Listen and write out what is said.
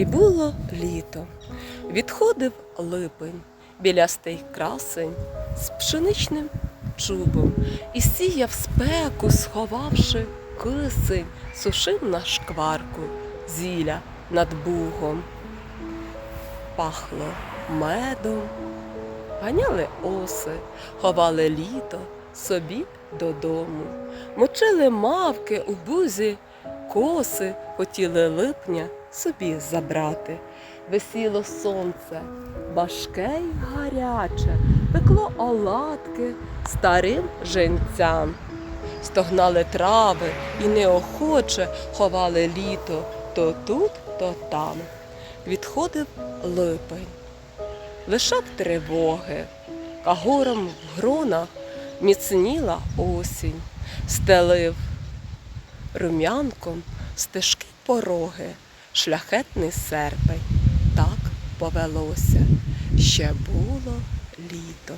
І було літо. Відходив липень, білястий красень з пшеничним чубом, і сіяв спеку, сховавши кисень, сушив на шкварку зілля над бугом. Пахло медом, ганяли оси, ховали літо собі додому, мочили мавки у бузі, коси хотіли липня собі забрати. Висіло сонце, важке й гаряче, пекло оладки старим женцям. Стогнали трави і неохоче ховали літо то тут, то там. Відходив липень, лишав тривоги, кагором в гронах міцніла осінь, стелив рум'янком стежки пороги, шляхетний серпень. Так повелося, ще було літо.